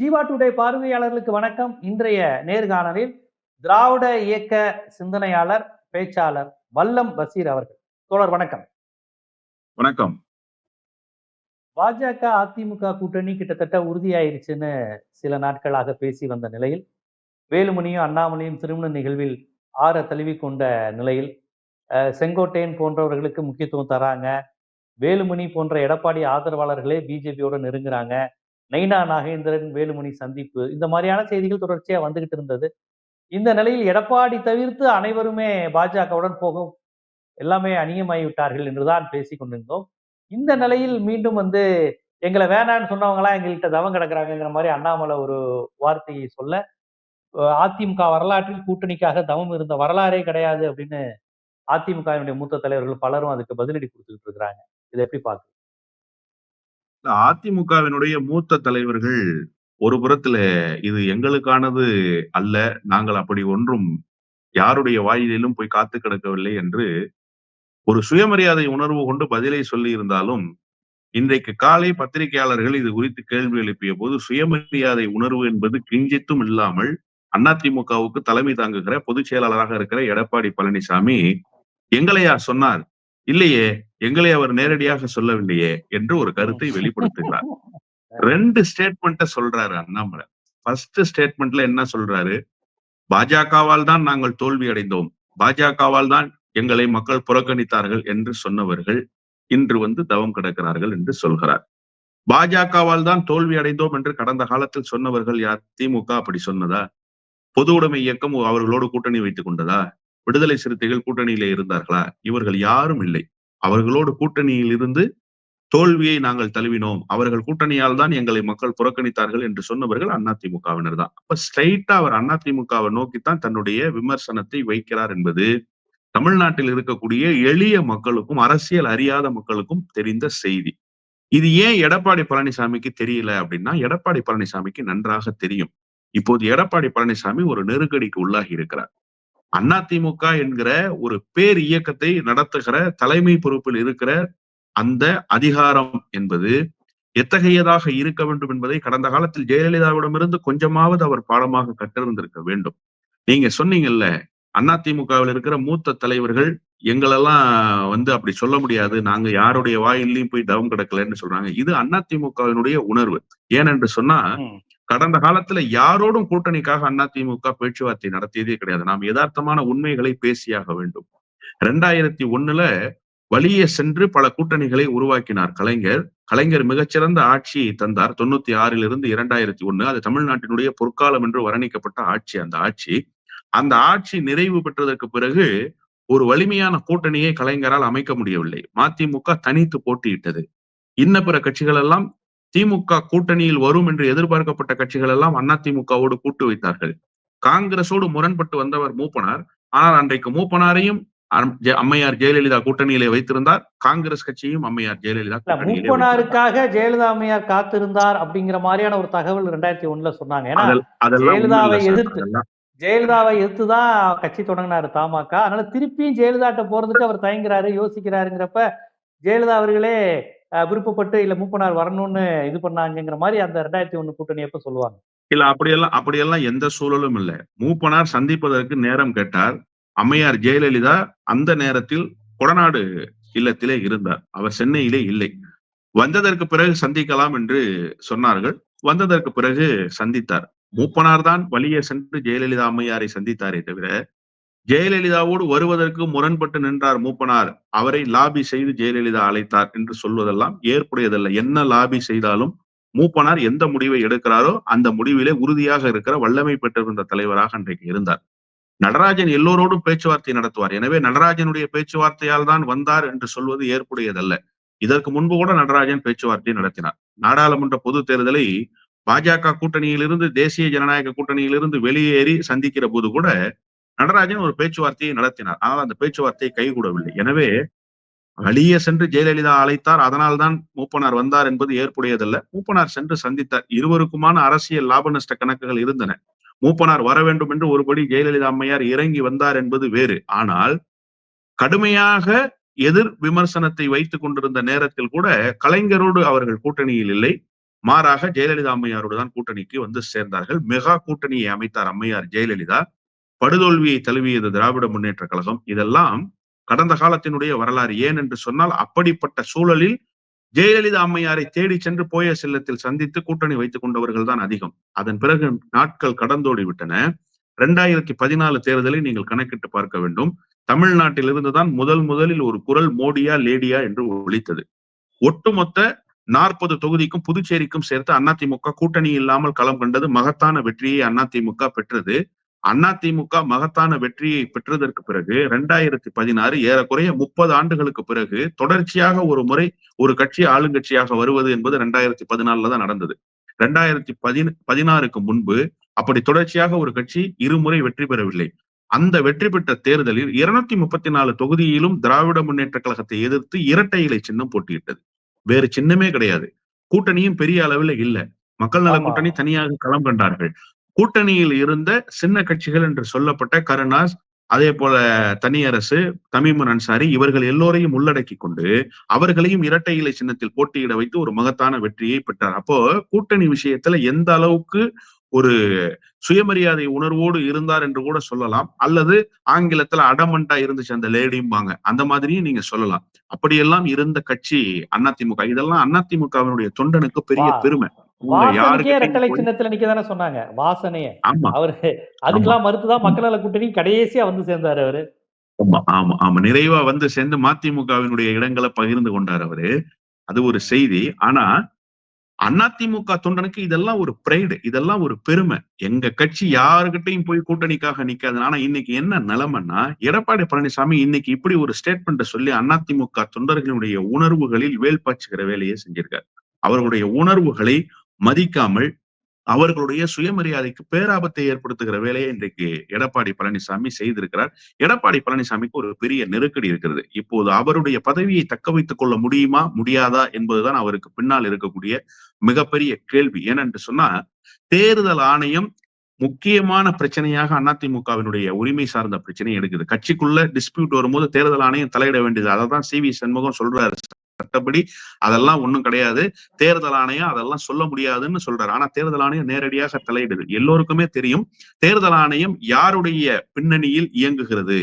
Jeeva today பார்வையாளர்களுக்கு வணக்கம். இன்றைய நேர்காணலில் திராவிட இயக்க சிந்தனையாளர் பேச்சாளர் வல்லம் பசீர் அவர்கள். தோழர் வணக்கம். வணக்கம். பாஜக அதிமுக கூட்டணி கிட்டத்தட்ட உறுதியாயிருச்சுன்னு சில நாட்களாக பேசி வந்த நிலையில் வேலுமணியும் அண்ணாமலையும் திருமண நிகழ்வில் ஆற தழுவி கொண்ட நிலையில் செங்கோட்டையன் போன்றவர்களுக்கு முக்கியத்துவம் தராங்க. வேலுமணி போன்ற எடப்பாடி ஆதரவாளர்களே பிஜேபியோட நெருங்குறாங்க. நைனா நாகேந்திரன் வேலுமணி சந்திப்பு இந்த மாதிரியான செய்திகள் தொடர்ச்சியாக வந்துகிட்டு இருந்தது. இந்த நிலையில் எடப்பாடி தவிர்த்து அனைவருமே பாஜகவுடன் போகும் எல்லாமே அணியமாயிவிட்டார்கள் என்றுதான் பேசிக் கொண்டிருந்தோம். இந்த நிலையில் மீண்டும் வந்து எங்களை வேணான்னு சொன்னவங்களாம் எங்கள்கிட்ட தவம் கிடக்குறாங்கிற மாதிரி அண்ணாமலை ஒரு வார்த்தையை சொல்ல அதிமுக வரலாற்றில் கூட்டணிக்காக தவம் இருந்த வரலாறே கிடையாது அப்படின்னு அதிமுகவினுடைய மூத்த தலைவர்கள் பலரும் அதுக்கு பதிலடி கொடுத்துக்கிட்டு இருக்கிறாங்க. இதை எப்படி பார்க்க அதிமுகவினுடைய மூத்த தலைவர்கள் ஒரு புறத்துல இது எங்களுக்கானது அல்ல நாங்கள் அப்படி ஒன்றும் யாருடைய வாயிலும் போய் காத்து கிடக்கவில்லை என்று ஒரு சுயமரியாதை உணர்வு கொண்டு பதிலை சொல்லி இருந்தாலும் இன்றைக்கு காலை பத்திரிகையாளர்கள் இது குறித்து கேள்வி எழுப்பிய போது சுயமரியாதை உணர்வு என்பது கிஞ்சித்தும் இல்லாமல் அதிமுகவுக்கு தலைமை தாங்குகிற பொதுச் செயலாளராக இருக்கிற எடப்பாடி பழனிசாமி எங்களையா சொன்னார்? இல்லையே எங்களை அவர் நேரடியாக சொல்லவில்லையே என்று ஒரு கருத்தை வெளிப்படுத்துகிறார். ரெண்டு ஸ்டேட்மெண்ட்ட சொல்றாரு அண்ணாமலை. ஃபர்ஸ்ட் ஸ்டேட்மெண்ட்ல என்ன சொல்றாரு? பாஜகவால் தான் நாங்கள் தோல்வி அடைந்தோம். பாஜகவால் தான் எங்களை மக்கள் புறக்கணித்தார்கள் என்று சொன்னவர்கள் இன்று வந்து தவம் கிடக்கிறார்கள் என்று சொல்கிறார். பாஜகவால் தான் தோல்வி அடைந்தோம் என்று கடந்த காலத்தில் சொன்னவர்கள் யார்? திமுக அப்படி சொன்னதா? பொது உடைமை இயக்கம் அவர்களோடு கூட்டணி வைத்துக் கொண்டதா? விடுதலை சிறுத்தைகள் கூட்டணியில இருந்தார்களா? இவர்கள் யாரும் இல்லை. அவர்களோடு கூட்டணியில் இருந்து தோல்வியை நாங்கள் தழுவினோம். அவர்கள் கூட்டணியால் தான் எங்களை மக்கள் புறக்கணித்தார்கள் என்று சொன்னவர்கள் அதிமுகவினர் தான். அப்ப ஸ்ட்ரைட்டா அவர் அதிமுகவை நோக்கித்தான் தன்னுடைய விமர்சனத்தை வைக்கிறார் என்பது தமிழ்நாட்டில் இருக்கக்கூடிய எளிய மக்களுக்கும் அரசியல் அறியாத மக்களுக்கும் தெரிந்த செய்தி. இது ஏன் எடப்பாடி பழனிசாமிக்கு தெரியல அப்படின்னா எடப்பாடி பழனிசாமிக்கு நன்றாக தெரியும். இப்போது எடப்பாடி பழனிசாமி ஒரு நெருக்கடிக்கு உள்ளாகி இருக்கிறார். அதிமுக என்கிற ஒரு பேர் இயக்கத்தை நடத்துகிற தலைமை பொறுப்பில் இருக்கிற அந்த அதிகாரம் என்பது எத்தகையதாக இருக்க வேண்டும் என்பதை கடந்த காலத்தில் ஜெயலலிதாவிடமிருந்து கொஞ்சமாவது அவர் பாடமாக கற்றிருந்திருக்க வேண்டும். நீங்க சொன்னீங்கல்ல அதிமுகவில் இருக்கிற மூத்த தலைவர்கள் எங்களெல்லாம் வந்து அப்படி சொல்ல முடியாது நாங்க யாருடைய வாயிலையும் போய் தவம் கிடக்கலன்னு சொல்றாங்க. இது அதிமுகவினுடைய உணர்வு. ஏனென்று சொன்னா கடந்த காலத்துல யாரோடும் கூட்டணிக்காக அதிமுக பேச்சுவார்த்தை நடத்தியதே கிடையாது. நாம் யதார்த்தமான உண்மைகளை பேசியாக வேண்டும். ரெண்டாயிரத்தி ஒண்ணுல வழியே சென்று பல கூட்டணிகளை உருவாக்கினார் கலைஞர். கலைஞர் மிகச்சிறந்த ஆட்சியை தந்தார். தொண்ணூத்தி ஆறில் இருந்து இரண்டாயிரத்தி ஒண்ணு அது தமிழ்நாட்டினுடைய பொற்காலம் என்று வர்ணிக்கப்பட்ட ஆட்சி அந்த ஆட்சி. அந்த ஆட்சி நிறைவு பெற்றதற்கு பிறகு ஒரு வலிமையான கூட்டணியை கலைஞரால் அமைக்க முடியவில்லை. மதிமுக தனித்து போட்டியிட்டது. இன்ன பிற கட்சிகள் எல்லாம் திமுக கூட்டணியில் வரும் என்று எதிர்பார்க்கப்பட்ட கட்சிகள் எல்லாம் அதிமுகவோடு கூட்டு வைத்தார்கள். காங்கிரஸோடு முரண்பட்டு வந்தவர் மூப்பனார். ஆனால் அன்றைக்கு மூப்பனாரையும் அம்மையார் ஜெயலலிதா கூட்டணியிலே வைத்திருந்தார். காங்கிரஸ் கட்சியும் அம்மையார் ஜெயலலிதா. மூப்பனாருக்காக ஜெயலலிதா அம்மையார் காத்திருந்தார் அப்படிங்கிற மாதிரியான ஒரு தகவல் ரெண்டாயிரத்தி ஒண்ணுல சொன்னாங்க. ஜெயலலிதாவை. எதிர்த்து ஜெயலலிதாவை எதிர்த்து தான் கட்சி தொடங்கினாரு தமாக அதனால திருப்பியும் ஜெயலலிதாட்ட போறதுக்கு அவர் தயங்குறாரு யோசிக்கிறாருங்கிறப்ப ஜெயலலிதா அவர்களே விருப்பப்பட்டு இல்ல மூப்பனார் வரணும்னு இது பண்ணாங்கங்கிற மாதிரி அந்த ரெண்டாயிரத்தி ஒண்ணு கூட்டணி எப்ப சொல்லுவாங்க. இல்ல அப்படியெல்லாம் அப்படியெல்லாம் எந்த சூழலும் இல்லை. மூப்பனார் சந்திப்பதற்கு நேரம் கேட்டார். அம்மையார் ஜெயலலிதா அந்த நேரத்தில் கொடநாடு இல்லத்திலே இருந்தார். அவர் சென்னையிலே இல்லை. வந்ததற்கு பிறகு சந்திக்கலாம் என்று சொன்னார்கள். வந்ததற்கு பிறகு சந்தித்தார். மூப்பனார் தான் வழியே சென்று ஜெயலலிதா அம்மையாரை சந்தித்தாரே தவிர ஜெயலலிதாவோடு வருவதற்கு முரண்பட்டு நின்றார் மூப்பனார். அவரை லாபி செய்து ஜெயலலிதா அழைத்தார் என்று சொல்வதெல்லாம் ஏற்புடையதல்ல. என்ன லாபி செய்தாலும் மூப்பனார் எந்த முடிவை எடுக்கிறாரோ அந்த முடிவிலே உறுதியாக இருக்கிற வல்லமை பெற்றிருந்த தலைவராக அன்றைக்கு இருந்தார். நடராஜன் எல்லோரோடும் பேச்சுவார்த்தை நடத்துவார். எனவே நடராஜனுடைய பேச்சுவார்த்தையால் தான் வந்தார் என்று சொல்வது ஏற்புடையதல்ல. இதற்கு முன்பு கூட நடராஜன் பேச்சுவார்த்தை நடத்தினார். நாடாளுமன்ற பொது தேர்தலை பாஜக கூட்டணியிலிருந்து தேசிய ஜனநாயக கூட்டணியிலிருந்து வெளியேறி சந்திக்கிற போது கூட நடராஜன் ஒரு பேச்சுவார்த்தையை நடத்தினார். ஆனால் அந்த பேச்சுவார்த்தையை கைகூடவில்லை. எனவே வெளியே சென்று ஜெயலலிதா அழைத்தார். அதனால்தான் மூப்பனார் வந்தார் என்பது ஏற்புடையதல்ல. மூப்பனார் சென்று சந்தித்தார். இருவருக்குமான அரசியல் லாப நஷ்ட கணக்குகள் இருந்தன. மூப்பனார் வர வேண்டும் என்று ஒருபடி ஜெயலலிதா அம்மையார் இறங்கி வந்தார் என்பது வேறு. ஆனால் கடுமையாக எதிர் விமர்சனத்தை வைத்துக் கொண்டிருந்த நேரத்தில் கூட கலைஞரோடு அவர்கள் கூட்டணியில் இல்லை. மாறாக ஜெயலலிதா அம்மையாரோடு தான் கூட்டணிக்கு வந்து சேர்ந்தார்கள். மெகா கூட்டணியை அமைத்தார் அம்மையார் ஜெயலலிதா. படுதோல்வியை தழுவியது திராவிட முன்னேற்ற கழகம். இதெல்லாம் கடந்த காலத்தினுடைய வரலாறு. ஏன் என்று சொன்னால் அப்படிப்பட்ட சூழலில் ஜெயலலிதா அம்மையாரை தேடி சென்று போய செல்லத்தில் சந்தித்து கூட்டணி வைத்துக் கொண்டவர்கள் தான் அதிகம். அதன் பிறகு நாட்கள் கடந்தோடி விட்டன. இரண்டாயிரத்தி பதினாலு தேர்தலை நீங்கள் கணக்கிட்டு பார்க்க வேண்டும். தமிழ்நாட்டிலிருந்துதான் முதல் முதலில் ஒரு குரல் மோடியா லேடியா என்று ஒழித்தது ஒட்டுமொத்த நாற்பது தொகுதிக்கும் புதுச்சேரிக்கும் சேர்த்து அதிமுக கூட்டணி இல்லாமல் களம் கண்டது மகத்தான வெற்றியை அதிமுக பெற்றது. அதிமுக மகத்தான வெற்றியை பெற்றதற்கு பிறகு இரண்டாயிரத்தி பதினாறு ஏறக்குறைய முப்பது ஆண்டுகளுக்கு பிறகு தொடர்ச்சியாக ஒரு முறை ஒரு கட்சி ஆளுங்கட்சியாக வருவது என்பது ரெண்டாயிரத்தி பதினாலுல தான் நடந்தது. ரெண்டாயிரத்தி பதின பதினாறுக்கு முன்பு அப்படி தொடர்ச்சியாக ஒரு கட்சி இருமுறை வெற்றி பெறவில்லை. அந்த வெற்றி பெற்ற தேர்தலில் இருநூத்தி முப்பத்தி நாலு தொகுதியிலும் திராவிட முன்னேற்ற கழகத்தை எதிர்த்து இரட்டை இலை சின்னம் போட்டியிட்டது. வேறு சின்னமே கிடையாது. கூட்டணியும் பெரிய அளவில் இல்ல. மக்கள் நல. கூட்டணி தனியாக களம் கண்டார்கள். கூட்டணியில் இருந்த சின்ன கட்சிகள் என்று சொல்லப்பட்ட கருணாஸ் அதே போல தனியரசு தமிமுன் அன்சாரி இவர்கள் எல்லோரையும் உள்ளடக்கி கொண்டு அவர்களையும் இரட்டை இலை சின்னத்தில் போட்டியிட வைத்து ஒரு மகத்தான வெற்றியை பெற்றார். அப்போ கூட்டணி விஷயத்துல எந்த அளவுக்கு ஒரு சுயமரியாதை உணர்வோடு இருந்தார் என்று கூட சொல்லலாம். அல்லது ஆங்கிலத்துல அடமண்டா இருந்துச்சு அந்த லேடிம்பாங்க. அந்த மாதிரியும் நீங்க சொல்லலாம். அப்படியெல்லாம் இருந்த கட்சி அதிமுக இதெல்லாம் அதிமுகவினுடைய தொண்டனுக்கு பெரிய. பெருமை. வாசனைக்கே யாருக்கிட்டையும் ரெட்டலை சின்னத்துல நிக்க சொன்னாங்க. வாசனையே. அவரு அதுக்கெல்லாம் மறுத்துதான் மக்கள் நல கூட்டணி கடைசியா வந்து சேர்ந்தாரு அவரு. ஆமா ஆமா ஆமா. நிறைவா வந்து சேர்ந்து மதிமுகவினுடைய இடங்களை பகிர்ந்து கொண்டார் அவரு. அது ஒரு செய்தி. ஆனா அதிமுக தொண்டனுக்கு இதெல்லாம் ஒரு பிரைடு இதெல்லாம் ஒரு பெருமை. எங்க கட்சி யாருகிட்டையும் போய் கூட்டணிக்காக நிக்காது ஆனா இன்னைக்கு என்ன நிலைமைன்னா எடப்பாடி பழனிசாமி இன்னைக்கு இப்படி ஒரு ஸ்டேட்மெண்ட்டை சொல்லி அதிமுக தொண்டர்களுடைய உணர்வுகளில் வேல் பாய்ச்சுகிற வேலையை செஞ்சிருக்காரு. அவர்களுடைய உணர்வுகளை மதிக்காமல் அவர்களுடைய சுயமரியாதைக்கு பேராபத்தை ஏற்படுத்துகிற வேலையை இன்றைக்கு எடப்பாடி பழனிசாமி செய்திருக்கிறார். எடப்பாடி பழனிசாமிக்கு ஒரு பெரிய நெருக்கடி இருக்கிறது. இப்போது அவருடைய பதவியை தக்க வைத்துக் கொள்ள முடியுமா முடியாதா என்பதுதான் அவருக்கு பின்னால் இருக்கக்கூடிய மிகப்பெரிய கேள்வி. ஏனென்று சொன்னா தேர்தல் ஆணையம் முக்கியமான பிரச்சனையாக அதிமுகவினுடைய உரிமை சார்ந்த பிரச்சனையை எடுக்குது. கட்சிக்குள்ள டிஸ்பியூட் வரும்போது தேர்தல் ஆணையம் தலையிட வேண்டியது. அதை தான் சி வி சண்முகம் சொல்றாரு. சட்டப்படி அதெல்லாம் ஒண்ணும் கிடையாது. தேர்தல் ஆணையம் அதெல்லாம் சொல்ல முடியாதுன்னு சொல்றாரு. ஆனா தேர்தல் ஆணையம் நேரடியாக தலையிடுது. எல்லோருக்குமே தெரியும் தேர்தல் ஆணையம் யாருடைய பின்னணியில் இயங்குகிறது?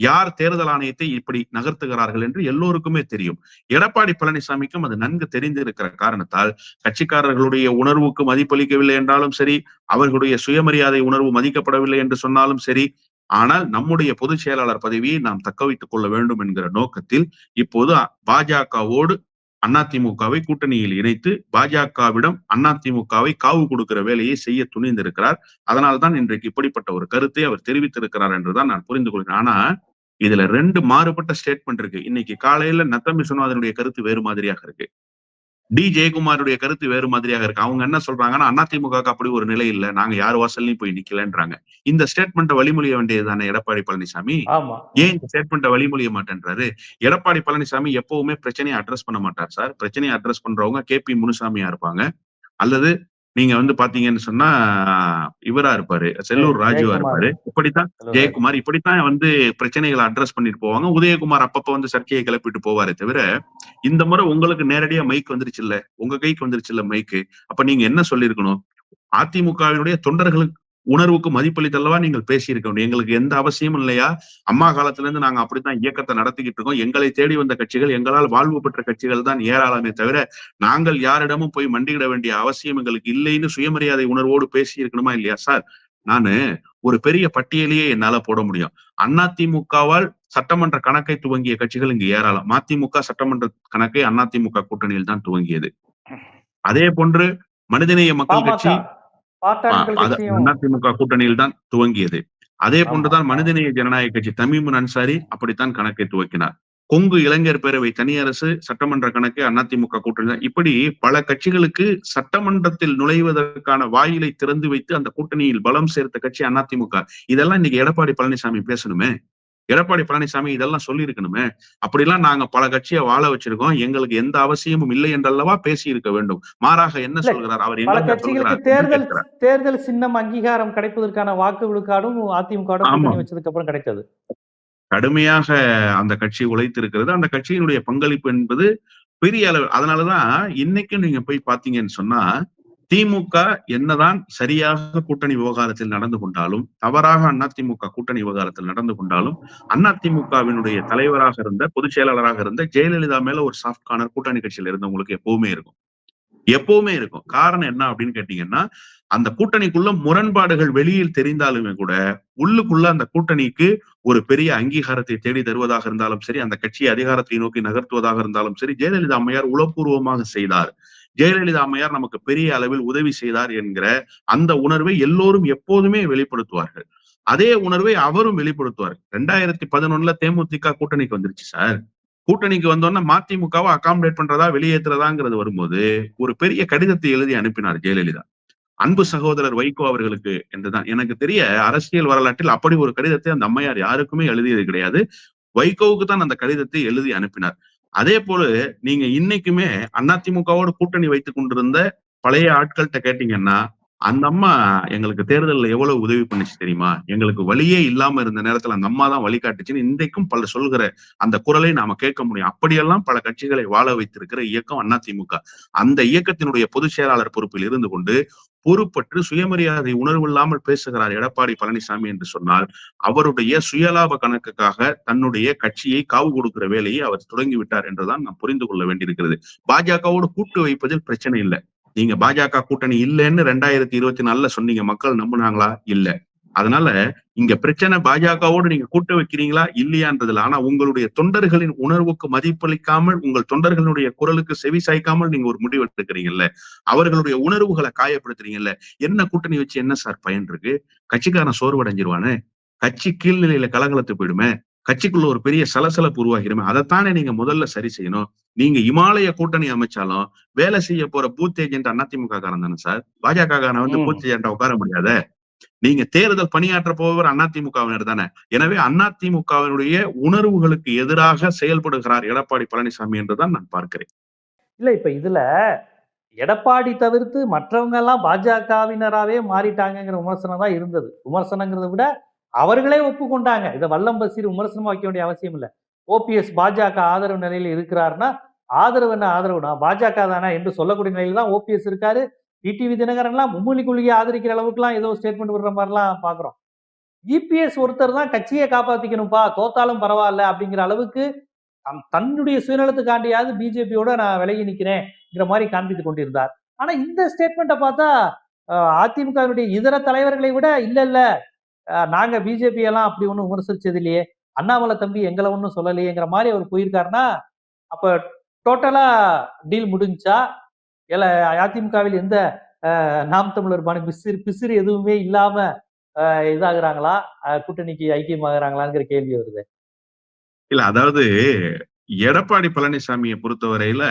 யார் தேர்தல் ஆணையத்தை இப்படி நகர்த்துகிறார்கள் என்று எல்லோருக்குமே தெரியும். எடப்பாடி பழனிசாமிக்கும் அது நன்கு தெரிந்திருக்கிற காரணத்தால் கட்சிக்காரர்களுடைய உணர்வுக்கு மதிப்பளிக்கவில்லை என்றாலும் சரி அவர்களுடைய சுயமரியாதை உணர்வு மதிக்கப்படவில்லை என்று சொன்னாலும் சரி ஆனால் நம்முடைய பொதுச் செயலாளர் பதவியை நாம் தக்க வைத்துக் கொள்ள வேண்டும் என்கிற நோக்கத்தில் இப்போது பாஜகவோடு அதிமுகவை கூட்டணியில் இணைத்து பாஜகவிடம் அதிமுகவை காவு கொடுக்கிற வேலையை செய்ய துணிந்திருக்கிறார். அதனால்தான் இன்றைக்கு இப்படிப்பட்ட ஒரு கருத்தை அவர் தெரிவித்திருக்கிறார் என்றுதான் நான் புரிந்து கொள்கிறேன். ஆனா இதுல ரெண்டு மாறுபட்ட ஸ்டேட்மெண்ட் இருக்கு. இன்னைக்கு காலையில நத்தம் விஸ்வநாதனுடைய கருத்து வேறு மாதிரியாக இருக்கு. டி ஜெயக்குமாருடைய கருத்து வேறு மாதிரியாக இருக்கு. அவங்க என்ன சொல்றாங்கன்னா அதிமுக அப்படி ஒரு நிலை இல்ல. நாங்க யார் வாசல்லையும் போய் நிக்கலன்றாங்க. இந்த ஸ்டேட்மெண்ட்டை வழிமொழிய வேண்டியதுதானே எடப்பாடி பழனிசாமி? ஏன் இந்த ஸ்டேட்மெண்ட்டை வழிமொழிய மாட்டேன்றாரு? எடப்பாடி பழனிசாமி எப்பவுமே பிரச்சனையை அட்ரஸ் பண்ண மாட்டார் சார். பிரச்சனையை அட்ரஸ் பண்றவங்க கே பி முனுசாமியா இருப்பாங்க. அல்லது நீங்க வந்து பாத்தீங்கன்னு சொன்னா இவரா இருப்பாரு. செல்லூர் ராஜுவா. இருப்பாரு. இப்படித்தான் ஜெயக்குமார் இப்படித்தான் வந்து பிரச்சனைகளை அட்ரஸ் பண்ணிட்டு போவாங்க. உதயகுமார் அப்பப்ப வந்து சர்ச்சையை கிளப்பிட்டு போவாரே தவிர இந்த முறை உங்களுக்கு நேரடியா மைக் வந்துருச்சு இல்ல உங்க கைக்கு வந்துருச்சு இல்ல மைக்கு அப்ப நீங்க என்ன சொல்லியிருக்கணும்? அதிமுகவினுடைய தொண்டர்களுக்கு உணர்வுக்கு மதிப்பளித்தல்லவா நீங்கள் பேசியிருக்க வேண்டும். எங்களுக்கு எந்த அவசியமும் இல்லையா? அம்மா காலத்துல இருந்து நாங்க அப்படித்தான் இயக்கத்தை நடத்திக்கிட்டு இருக்கோம். எங்களை தேடி வந்த கட்சிகள் எங்களால் வாழ்வு பெற்ற கட்சிகள் தான் ஏராளமே தவிர நாங்கள் யாரிடமும் போய் மண்டியிட வேண்டிய அவசியம் எங்களுக்கு இல்லைன்னு சுயமரியாதை உணர்வோடு பேசி இருக்கணுமா இல்லையா சார்? நானு ஒரு பெரிய பட்டியலையே என்னால போட முடியும். அதிமுகவால் சட்டமன்ற கணக்கை துவங்கிய கட்சிகள் இங்கு ஏராளம். மதிமுக சட்டமன்ற கணக்கை அதிமுக கூட்டணியில் தான் துவங்கியது. அதே போன்று மனிதநேய மக்கள் கட்சி அதிமுக கூட்டணியில் தான் துவங்கியது. அதே போன்றுதான். மனிதநேய ஜனநாயக கட்சி தமிமுன் அன்சாரி அப்படித்தான் கணக்கை துவக்கினார். கொங்கு இளைஞர் பேரவை தனியரசு சட்டமன்ற கணக்கு அதிமுக கூட்டணி தான். இப்படி பல கட்சிகளுக்கு சட்டமன்றத்தில் நுழைவதற்கான வாயிலை திறந்து வைத்து அந்த கூட்டணியில் பலம் சேர்த்த கட்சி அதிமுக. இதெல்லாம் இன்னைக்கு எடப்பாடி பழனிசாமி பேசணுமே? எடப்பாடி பழனிசாமி இதெல்லாம் சொல்லியிருக்கணுமே. அப்படிலாம் நாங்க பல கட்சியை வாழ வச்சிருக்கோம். எங்களுக்கு எந்த அவசியமும் இல்லை என்றல்லவா பேசி இருக்க வேண்டும். மாறாக என்ன சொல்கிறார்? அவர் பல கட்சிகளுக்கு தேர்தல். தேர்தல் சின்னம் அங்கீகாரம் கிடைப்பதற்கான வாக்கு விழுக்காடும் அதிமுக வச்சதுக்கு அப்புறம் கிடைத்தது. கடுமையாக அந்த கட்சி உழைத்திருக்கிறது. அந்த கட்சியினுடைய பங்களிப்பு என்பது பெரிய அளவு அதனாலதான் இன்னைக்கும் நீங்க போய் பாத்தீங்கன்னு சொன்னா திமுக என்னதான் சரியாக கூட்டணி விவகாரத்தில் நடந்து கொண்டாலும் தவறாக அதிமுக கூட்டணி விவகாரத்தில் நடந்து கொண்டாலும் அதிமுகவினுடைய தலைவராக இருந்த பொதுச் செயலாளராக இருந்த ஜெயலலிதா மேல ஒரு சாஃப்ட் கார்னர் கூட்டணி கட்சியில இருந்தவங்களுக்கு எப்பவுமே இருக்கும். எப்பவுமே இருக்கும். காரணம் என்ன அப்படின்னு கேட்டீங்கன்னா அந்த கூட்டணிக்குள்ள முரண்பாடுகள் வெளியில் தெரிந்தாலுமே கூட உள்ளுக்குள்ள அந்த கூட்டணிக்கு ஒரு பெரிய அங்கீகாரத்தை தேடி தருவதாக இருந்தாலும் சரி அந்த கட்சியை அதிகாரத்தை நோக்கி நகர்த்துவதாக இருந்தாலும் சரி ஜெயலலிதா அம்மையார் உளப்பூர்வமாக செய்தார். ஜெயலலிதா அம்மையார் நமக்கு பெரிய அளவில் உதவி செய்தார் என்கிற அந்த உணர்வை எல்லோரும் எப்போதுமே வெளிப்படுத்துவார்கள். அதே உணர்வை அவரும் வெளிப்படுத்துவார். ரெண்டாயிரத்தி பதினொன்னுல தேமுதிக கூட்டணிக்கு வந்துருச்சு சார். கூட்டணிக்கு வந்தோன்னா மதிமுகவை அகாமடேட் பண்றதா வெளியேற்றுறதாங்கிறது வரும்போது ஒரு பெரிய கடிதத்தை எழுதி அனுப்பினார் ஜெயலலிதா. அன்பு சகோதரர் வைகோ அவர்களுக்கு என்றுதான். எனக்கு தெரிய அரசியல் வரலாற்றில் அப்படி ஒரு கடிதத்தை அந்த அம்மையார் யாருக்குமே எழுதியது கிடையாது. வைகோவுக்கு தான் அந்த கடிதத்தை எழுதி அனுப்பினார். அதே போல நீங்க இன்னைக்குமே அதிமுகவோட கூட்டணி வைத்துக் கொண்டிருந்த பழைய ஆட்கள்கிட்ட கேட்டீங்கன்னா அந்த அம்மா எங்களுக்கு தேர்தலில் எவ்வளவு உதவி பண்ணுச்சு தெரியுமா? எங்களுக்கு வழியே இல்லாம இருந்த நேரத்துல அந்த அம்மா தான் வழிகாட்டுச்சுன்னு இன்றைக்கும் பல சொல்கிற அந்த குரலை நாம கேட்க முடியும். அப்படியெல்லாம் பல கட்சிகளை வாழ வைத்திருக்கிற இயக்கம் அதிமுக அந்த இயக்கத்தினுடைய பொதுச் செயலாளர் பொறுப்பில் இருந்து கொண்டு பொறுப்பற்று சுயமரியாதை உணர்வு இல்லாமல் பேசுகிறார் எடப்பாடி பழனிசாமி என்று சொன்னால் அவருடைய சுயலாப கணக்குக்காக தன்னுடைய கட்சியை காவு கொடுக்கிற வேலையை அவர் தொடங்கி விட்டார் என்றுதான் நாம் புரிந்து கொள்ள வேண்டியிருக்கிறது. பாஜகவோடு கூட்டு வைப்பதில் பிரச்சனை இல்லை. நீங்க பாஜக கூட்டணி இல்லைன்னு ரெண்டாயிரத்தி இருபத்தி நாலுல சொன்னீங்க. மக்கள் நம்புனாங்களா? இல்ல. அதனால இங்க பிரச்சனை பாஜகவோடு நீங்க கூட்ட வைக்கிறீங்களா? இல்லையான்றதுல ஆனா உங்களுடைய தொண்டர்களின் உணர்வுக்கு மதிப்பளிக்காமல் உங்கள் தொண்டர்களுடைய குரலுக்கு செவி சாய்க்காமல் நீங்க ஒரு முடிவு எடுத்துக்கிறீங்கல்ல அவர்களுடைய உணர்வுகளை காயப்படுத்துறீங்கல்ல. என்ன கூட்டணி வச்சு என்ன சார் பயன் இருக்கு? கட்சிக்காரன் சோர்வடைஞ்சிருவானே? கட்சி கீழ்நிலையில கலகலத்து போயிடுமே? கட்சிக்குள்ள ஒரு பெரிய சலசலப்பு உருவாகிருமே அதைத்தானே நீங்க முதல்ல சரி செய்யணும். நீங்க இமாலய கூட்டணி அமைச்சாலும் வேலை செய்ய போற பூத் ஏஜென்ட் அதிமுக காரன் தானே சார்? பாஜக காரன் வந்து பூத் ஏஜென்டா உட்கார முடியாத? நீங்க தேர்தல் பணியாற்ற போவர் அதிமுகவினர் தானே. எனவே அதிமுகவினுடைய உணர்வுகளுக்கு எதிராக செயல்படுகிறார் எடப்பாடி பழனிசாமி என்றுதான் நான் பார்க்கிறேன். இல்ல இப்ப இதுல எடப்பாடி தவிர்த்து மற்றவங்க எல்லாம் பாஜகவினராவே மாறிட்டாங்கிற விமர்சனம் தான் இருந்தது. விமர்சனங்கிறத விட அவர்களே ஒப்புக்கொண்டாங்க. இதை வல்லம் பசீர் விமர்சனமா வைக்க வேண்டிய அவசியம் இல்லை. ஓபிஎஸ் பாஜக ஆதரவு நிலையில் இருக்கிறாருன்னா ஆதரவு என்ன ஆதரவுனா பாஜக தானே என்று சொல்லக்கூடிய நிலையில தான் ஓபிஎஸ் இருக்காரு. டிடிவி தினகரன்லாம் மும்மொழி கொள்கையை ஆதரிக்கிற அளவுக்குலாம் ஏதோ ஸ்டேட்மெண்ட் விடுற மாதிரிலாம் பாக்குறோம். இபிஎஸ் ஒருத்தர் தான் கட்சியை காப்பாத்திக்கணும்ப்பா தோத்தாலும் பரவாயில்ல அப்படிங்கிற அளவுக்கு தன்னுடைய சுயநலத்துக்காண்டியாவது பிஜேபியோட நான் விலகி நிற்கிறேன்ங்கிற மாதிரி காண்பித்து கொண்டிருந்தார். ஆனா இந்த ஸ்டேட்மெண்ட்டை பார்த்தா அதிமுகவினுடைய இதர தலைவர்களை விட இல்லை இல்லை நாங்கள் பிஜேபி எல்லாம் அப்படி ஒன்றும் விமர்சிச்சது இல்லையே அண்ணாமலை தம்பி எங்களை ஒன்றும் சொல்லலையேங்கிற மாதிரி அவர் போயிருக்காருன்னா அப்போ டோட்டலாக டீல் முடிஞ்சா இல்லை அதிமுகவில் எந்த நாம் தமிழர் பாணி பிசிறு பிசிறு எதுவுமே இல்லாமல் இதாகிறாங்களா? கூட்டணிக்கு ஐக்கியமாகறாங்களாங்கிற கேள்வி வருது. இல்ல அதாவது எடப்பாடி பழனிசாமியை பொறுத்தவரையில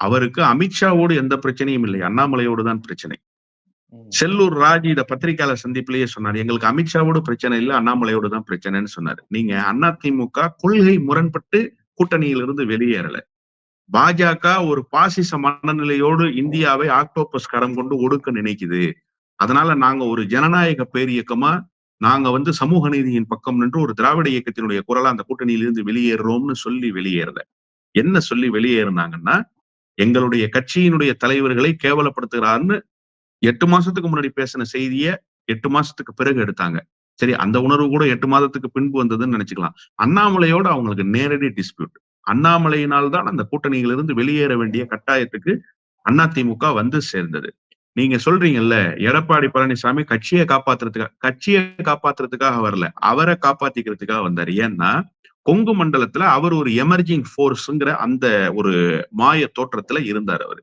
அவருக்கு அமித்ஷாவோடு எந்த பிரச்சனையும் இல்லை. அண்ணாமலையோடு தான் பிரச்சனை. செல்லூர் ராஜ் இத பத்திரிகையாளர் சந்திப்பிலேயே சொன்னார். எங்களுக்கு அமித்ஷாவோட பிரச்சனை இல்லை அண்ணாமலையோட தான் பிரச்சனைன்னு சொன்னாரு. நீங்க அதிமுக கொள்கை முரண்பட்டு கூட்டணியிலிருந்து வெளியேறல. பாஜக ஒரு பாசிச மனநிலையோடு இந்தியாவை ஆக்டோபஸ் கரம் கொண்டு ஒடுக்க நினைக்குது. அதனால நாங்க ஒரு ஜனநாயக பேரியக்கமா நாங்க வந்து சமூக நீதியின் பக்கம் நின்று ஒரு திராவிட இயக்கத்தினுடைய குரலா அந்த கூட்டணியிலிருந்து வெளியேறுறோம்னு சொல்லி வெளியேறல. என்ன சொல்லி வெளியேறினாங்கன்னா எங்களுடைய கட்சியினுடைய தலைவர்களை கேவலப்படுத்துகிறார்னு எட்டு மாசத்துக்கு முன்னாடி பேசின செய்திய எட்டு மாசத்துக்கு பிறகு எடுத்தாங்க. சரி அந்த உணர்வு கூட எட்டு மாதத்துக்கு பின்பு வந்ததுன்னு நினைச்சுக்கலாம். அண்ணாமலையோட அவங்களுக்கு நேரடி டிஸ்பியூட் அண்ணாமலையினால் தான் அந்த கூட்டணியிலிருந்து வெளியேற வேண்டிய கட்டாயத்துக்கு அதிமுக வந்து சேர்ந்தது. நீங்க சொல்றீங்கல்ல எடப்பாடி பழனிசாமி கட்சியை காப்பாத்துறதுக்காக கட்சியை காப்பாத்துறதுக்காக வரல அவரை காப்பாத்திக்கிறதுக்காக வந்தாரு. ஏன்னா கொங்கு மண்டலத்துல அவர் ஒரு எமர்ஜிங் ஃபோர்ஸ்ங்கிற அந்த ஒரு மாய தோற்றத்துல இருந்தார் அவரு.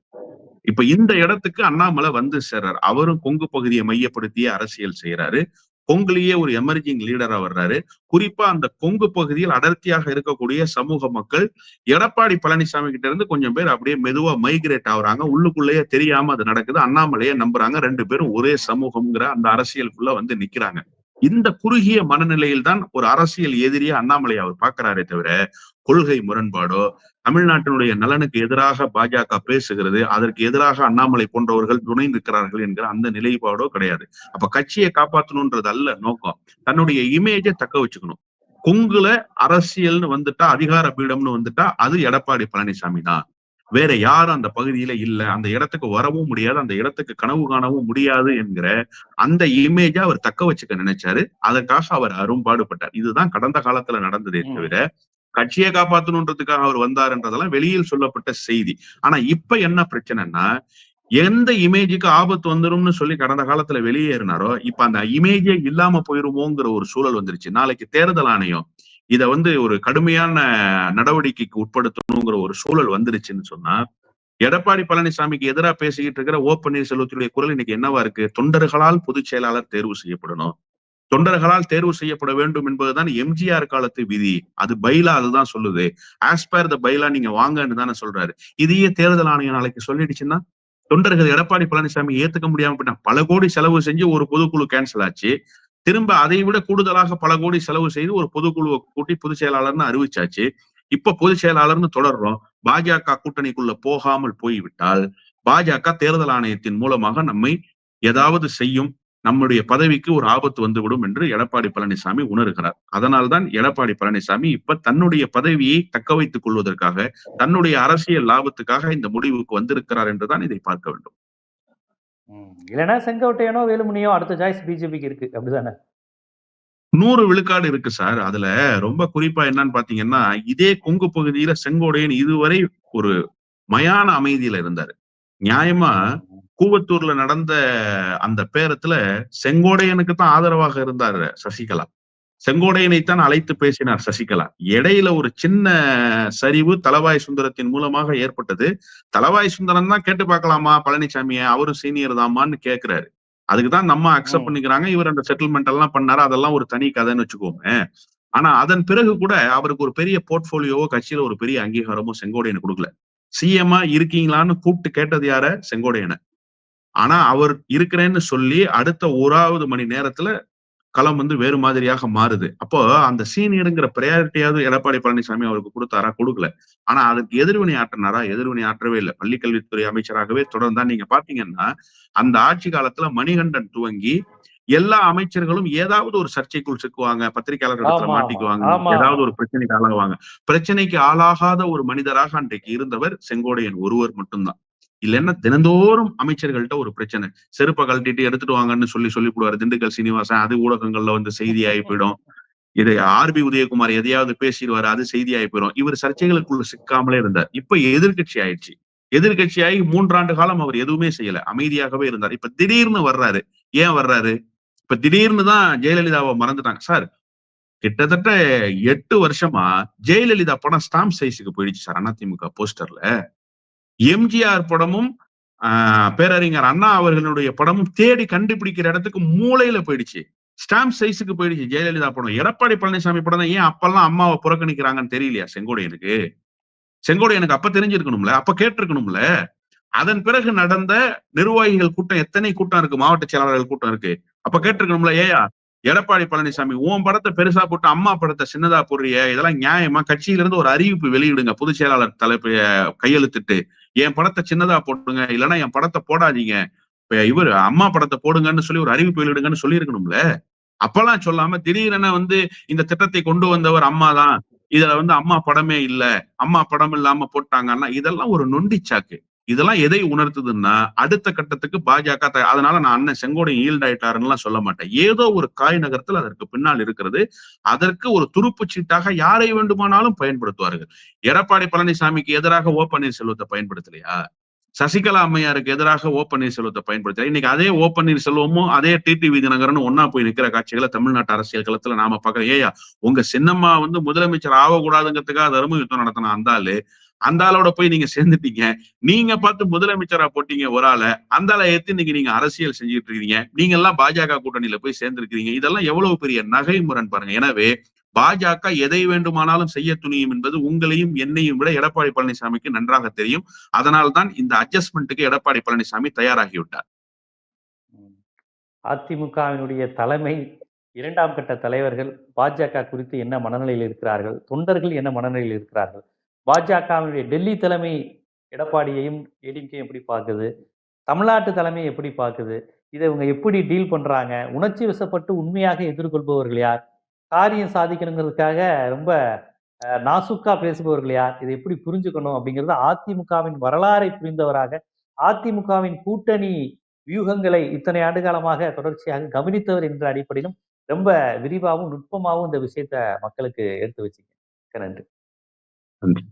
இப்ப இந்த இடத்துக்கு அண்ணாமலை வந்து சேர்றாரு. அவரும் கொங்கு பகுதியை மையப்படுத்திய அரசியல் செய்யறாரு கொங்குலேயே ஒரு எமர்ஜிங் லீடரா வர்றாரு. குறிப்பா அந்த கொங்கு பகுதியில் அடர்த்தியாக இருக்கக்கூடிய சமூக மக்கள் எடப்பாடி பழனிசாமி கிட்ட இருந்து கொஞ்சம் பேர் அப்படியே மெதுவா மைக்ரேட் ஆகுறாங்க. உள்ளுக்குள்ளேயே தெரியாம அது நடக்குது. அண்ணாமலையே நம்புறாங்க. ரெண்டு பேரும் ஒரே சமூகம்ங்கிற அந்த அரசியலுக்குள்ள வந்து நிக்கிறாங்க. இந்த குறுகிய மனநிலையில் தான் ஒரு அரசியல் எதிரிய அண்ணாமலை அவர் பாக்குறாரே தவிர கொள்கை முரண்பாடோ தமிழ்நாட்டினுடைய நலனுக்கு எதிராக பாஜக பேசுகிறது அதற்கு எதிராக அண்ணாமலை போன்றவர்கள் துணை நிற்கிறார்கள் என்கிற அந்த நிலைப்பாடோ கிடையாது. அப்ப கட்சியை காப்பாற்றணும்ன்றது அல்ல நோக்கம். தன்னுடைய இமேஜை தக்க வச்சுக்கணும். கொங்குல அரசியல்னு வந்துட்டா அதிகார பீடம்னு வந்துட்டா அது எடப்பாடி பழனிசாமி தான். வேற யாரும் அந்த பகுதியில இல்ல. அந்த இடத்துக்கு வரவும் முடியாது. அந்த இடத்துக்கு கனவு காணவும் முடியாது என்கிற அந்த இமேஜை அவர் தக்க வச்சுக்க நினைச்சாரு. அதற்காக அவர் அரும்பாடுபட்டார் இதுதான் கடந்த காலத்துல நடந்ததே. தவிர கட்சியை காப்பாத்தணுன்றதுக்காக அவர் வந்தாருன்றதெல்லாம் வெளியில் சொல்லப்பட்ட செய்தி. ஆனா இப்ப என்ன பிரச்சனைன்னா எந்த இமேஜுக்கு ஆபத்து வந்துரும்னு சொல்லி கடந்த காலத்துல வெளியேறினாரோ இப்ப அந்த இமேஜே இல்லாம போயிருமோங்கிற ஒரு சூழல் வந்துருச்சு. நாளைக்கு தேர்தல் ஆணையம் இத வந்து ஒரு கடுமையான நடவடிக்கைக்கு உட்படுத்தணுங்கிற ஒரு சூழல் வந்துருச்சுன்னு சொன்னா எடப்பாடி பழனிசாமிக்கு எதிராக பேசிக்கிட்டு இருக்கிற ஓ பன்னீர்செல்வத்துடைய குரல் இன்னைக்கு என்னவா இருக்கு? தொண்டர்களால் பொதுச் செயலாளர் தேர்வு செய்யப்படணும். தொண்டர்களால் தேர்வு செய்யப்பட வேண்டும் என்பதுதான் எம்ஜிஆர் காலத்து விதி. அது பைலா அதுதான் சொல்லுது. ஆஸ்பயர் த பைலா நீங்க வாங்கன்னு தானே சொல்றாரு. இதையே தேர்தல் ஆணையம் நாளைக்கு சொல்லிடுச்சுன்னா தொண்டர்கள் எடப்பாடி பழனிசாமி ஏத்துக்க முடியாம போயிட்டான் பல கோடி செலவு செஞ்சு ஒரு பொதுக்குழு கேன்சல் ஆச்சு. திரும்ப அதை விட கூடுதலாக பல கோடி செலவு செய்து ஒரு பொதுக்குழுவை கூட்டி பொதுச் செயலாளர்னு அறிவிச்சாச்சு. இப்ப பொதுச் செயலாளர்னு தொடர்றோம். பாஜக கூட்டணிக்குள்ள போகாமல் போய்விட்டால் பாஜக தேர்தல் ஆணையத்தின் மூலமாக நம்மை ஏதாவது செய்யும் நம்முடைய பதவிக்கு ஒரு ஆபத்து வந்துவிடும் என்று எடப்பாடி பழனிசாமி உணர்கிறார். அதனால்தான் எடப்பாடி பழனிசாமி இப்ப தன்னுடைய பதவியை தக்க வைத்துக் கொள்வதற்காக தன்னுடைய அரசியல் லாபத்துக்காக இந்த முடிவுக்கு வந்திருக்கிறார் என்றுதான் இதை பார்க்க வேண்டும். இல்லைன்னா செங்கோட்டையனோ வேலுமணியோ அடுத்த சாய்ஸ் பிஜேபிக்கு இருக்கு. அப்படிதானே? நூறு விழுக்காடு இருக்கு சார். அதுல ரொம்ப குறிப்பா என்னன்னு பாத்தீங்கன்னா இதே கொங்கு பகுதியில செங்கோடையன் இதுவரை ஒரு மயான அமைதியில இருந்தாரு. நியாயமா கூவத்தூர்ல நடந்த அந்த பேரத்துல செங்கோடையனுக்கு தான் ஆதரவாக இருந்தார் சசிகலா. செங்கோடையனைத்தான் அழைத்து பேசினார் சசிகலா. இடையில ஒரு சின்ன சரிவு தலவாய் சுந்தரத்தின் மூலமாக ஏற்பட்டது. தலவாய் சுந்தரம் தான் கேட்டு பார்க்கலாமா? பழனிசாமிய அவரும் சீனியர் தாமான்னு கேக்குறாரு. அதுக்குதான் நம்ம அக்செப்ட். பண்ணிக்கிறாங்க. இவர் அந்த செட்டில்மெண்ட் எல்லாம் பண்ணாரு. அதெல்லாம் ஒரு தனி கதைன்னு வச்சுக்கோங்க ஆனா அதன் பிறகு கூட அவருக்கு ஒரு பெரிய போர்ட்போலியோவோ கட்சியில ஒரு பெரிய அங்கீகாரமோ செங்கோடையனை கொடுக்கல. சிஎம்ஆ இருக்கீங்களான்னு கூப்பிட்டு கேட்டது யார? செங்கோடையனை. ஆனா அவர் இருக்கிறேன்னு சொல்லி அடுத்த ஓராவது மணி நேரத்துல களம் வந்து வேறு மாதிரியாக மாறுது. அப்போ அந்த சீனியருங்கிற ப்ரையாரிட்டியாவது எடப்பாடி பழனிசாமி அவருக்கு கொடுத்தாரா? கொடுக்கல. ஆனா அதுக்கு எதிர்வினை ஆற்றினாரா? எதிர்வினை ஆற்றவே இல்லை. பள்ளிக்கல்வித்துறை அமைச்சராகவே தொடர்ந்தா நீங்க பாத்தீங்கன்னா அந்த ஆட்சி காலத்துல மணிகண்டன் துவங்கி எல்லா அமைச்சர்களும் ஏதாவது ஒரு சர்ச்சைக்குள் சிக்குவாங்க. பத்திரிகையாளர் இடத்துல ஆமா, ஆமா. மாட்டிக்குவாங்க. ஏதாவது ஒரு பிரச்சனைக்கு ஆளாகுவாங்க பிரச்சனைக்கு ஆளாகாத ஒரு மனிதராக அன்றைக்கு இருந்தவர் செங்கோடையன் ஒருவர் மட்டும்தான். இல்லைன்னா தினந்தோறும் அமைச்சர்கள்ட்ட ஒரு பிரச்சனை. செருப்பை கழட்டிட்டு எடுத்துட்டு வாங்கன்னு சொல்லி சொல்லி போடுவாரு திண்டுக்கல் சீனிவாசன். அது ஊடகங்கள்ல வந்து செய்தியாகி போயிடும். இது ஆர்பி உதயகுமார் எதையாவது பேசிடுவாரு அது செய்தியாகி போயிடும். இவர் சர்ச்சைகளுக்குள்ள சிக்காமலே இருந்தார். இப்ப எதிர்க்கட்சி ஆயிடுச்சு. எதிர்க்கட்சியாகி மூன்றாண்டு காலம் அவர் எதுவுமே செய்யல. அமைதியாகவே இருந்தார். இப்ப திடீர்னு வர்றாரு. ஏன் வர்றாரு? இப்ப திடீர்னு தான் ஜெயலலிதாவை மறந்துட்டாங்க. சார் கிட்டத்தட்ட எட்டு வருஷமா ஜெயலலிதா படம் ஸ்டாம்ப் சைஸுக்கு போயிடுச்சு சார் அதிமுக போஸ்டர்ல. எம்ஜிஆர் படமும் ஆஹ், பேரறிஞர் அண்ணா அவர்களுடைய படமும் தேடி கண்டுபிடிக்கிற இடத்துக்கு மூலையில போயிடுச்சு. ஸ்டாம்ப் சைஸுக்கு போயிடுச்சு ஜெயலலிதா படம். எடப்பாடி பழனிசாமி படம் தான் ஏன் அப்பெல்லாம் அம்மாவை புறக்கணிக்கிறாங்கன்னு தெரியலையா செங்கோடையனுக்கு செங்கோடையனுக்கு அப்ப தெரிஞ்சிருக்கணும்ல அப்ப கேட்டிருக்கணும்ல. அதன் பிறகு நடந்த நிர்வாகிகள் கூட்டம் எத்தனை கூட்டம் இருக்கு? மாவட்ட செயலாளர்கள் கூட்டம் இருக்கு. அப்ப கேட்டிருக்கணும்ல ஏயா எடப்பாடி பழனிசாமி உன் படத்தை பெருசா போட்டு அம்மா படத்தை சின்னதா போடுறிய இதெல்லாம் நியாயமா? கட்சியில இருந்து ஒரு அறிவிப்பு வெளியிடுங்க. பொதுச் செயலாளர் தலைப்பு கையெழுத்திட்டு என் படத்தை சின்னதா போடுங்க இல்லைன்னா என் படத்தை போடாதீங்க. இப்ப இவர் அம்மா படத்தை போடுங்கன்னு சொல்லி ஒரு அறிவிப்பு வெளியிடுங்கன்னு சொல்லியிருக்கணும்ல? அப்பெல்லாம் சொல்லாம திடீரென வந்து இந்த திட்டத்தை கொண்டு வந்தவர் அம்மா தான். இதுல வந்து அம்மா படமே இல்ல. அம்மா படம் இல்லாம போட்டாங்கன்னா இதெல்லாம் ஒரு நொண்டிச்சாக்கு. இதெல்லாம் எதை உணர்த்துதுன்னா அடுத்த கட்டத்துக்கு பாஜக த- அதனால நான் அண்ணன் செங்கோடை ஈல்ட் ஆயிட்டாருன்னு சொல்ல மாட்டேன். ஏதோ ஒரு காய் நகரத்தில் அதற்கு பின்னால் இருக்கிறது. அதற்கு ஒரு துருப்பு சீட்டாக யாரை வேண்டுமானாலும் பயன்படுத்துவார்கள். எடப்பாடி பழனிசாமிக்கு எதிராக ஓ பன்னீர்செல்வத்தை பயன்படுத்தலையா? சசிகலா அம்மையாருக்கு எதிராக ஓ பன்னீர்செல்வத்தை பயன்படுத்தல இன்னைக்கு அதே ஓ பன்னீர்செல்வமும் அதே டிடிவி தினகரனும் ஒன்னா போய் நிக்கிற காட்சிகளை தமிழ்நாட்டு அரசியல் களத்துல நாம பார்க்கறோம். ஏயா உங்க சின்னம்மா வந்து முதலமைச்சர் ஆகக்கூடாதுங்கிறதுக்காக தர்ம யுத்தம் நடத்தின அந்த அந்த ஆளோட போய் நீங்க சேர்ந்துட்டீங்க. நீங்க பார்த்து முதலமைச்சரா போட்டீங்க ஒரு ஆளை அந்த ஆளை ஏத்து இன்னைக்கு நீங்க அரசியல் செஞ்சுட்டு இருக்கீங்க. நீங்க எல்லாம் பாஜக கூட்டணியில போய் சேர்ந்திருக்கிறீங்க. இதெல்லாம் எவ்வளவு பெரிய நகை முரண் பாருங்க. எனவே பாஜக எதை வேண்டுமானாலும் செய்ய துணியும் என்பது உங்களையும் என்னையும் விட எடப்பாடி பழனிசாமிக்கு நன்றாக தெரியும். அதனால்தான் இந்த அட்ஜஸ்ட்மெண்ட்டுக்கு எடப்பாடி பழனிசாமி தயாராகிவிட்டார். அதிமுகவினுடைய தலைமை இரண்டாம் கட்ட தலைவர்கள் பாஜக குறித்து என்ன மனநிலையில் இருக்கிறார்கள்? தொண்டர்கள் என்ன மனநிலையில் இருக்கிறார்கள்? பாஜகவினுடைய டெல்லி தலைமை எடப்பாடியையும் ஏடிஎம்கேயும் எப்படி பார்க்குது தமிழ்நாட்டு தலைமை எப்படி பார்க்குது இதை இவங்க எப்படி டீல் பண்ணுறாங்க உணர்ச்சி வசப்பட்டு உண்மையாக எதிர்கொள்பவர்கள் யார் காரியம் சாதிக்கணுங்கிறதுக்காக ரொம்ப நாசுக்கா பேசுபவர்கள் யார்? இதை எப்படி புரிஞ்சுக்கணும் அப்படிங்கிறது அதிமுகவின் வரலாறை புரிந்தவராக, அதிமுகவின் கூட்டணி வியூகங்களை இத்தனை ஆண்டு காலமாக தொடர்ச்சியாக கவனித்தவர் என்ற அடிப்படையிலும், ரொம்ப விரிவாகவும் நுட்பமாகவும் இந்த விஷயத்த மக்களுக்கு எடுத்து வச்சீங்க. நன்றி. நன்றி.